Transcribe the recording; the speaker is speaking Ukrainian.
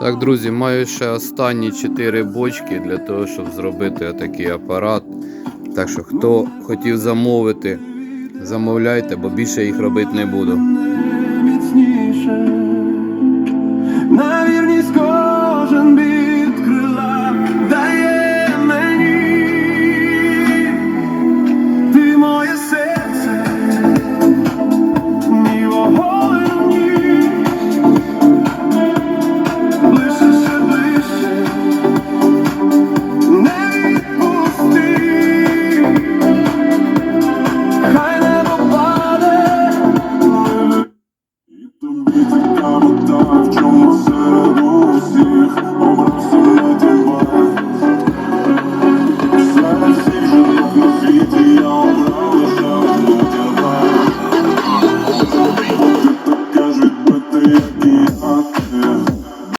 Так, друзі, маю ще останні 4 бочки для того, щоб зробити такий апарат. Так що, хто хотів замовити, замовляйте, бо більше їх робити не буду. Oh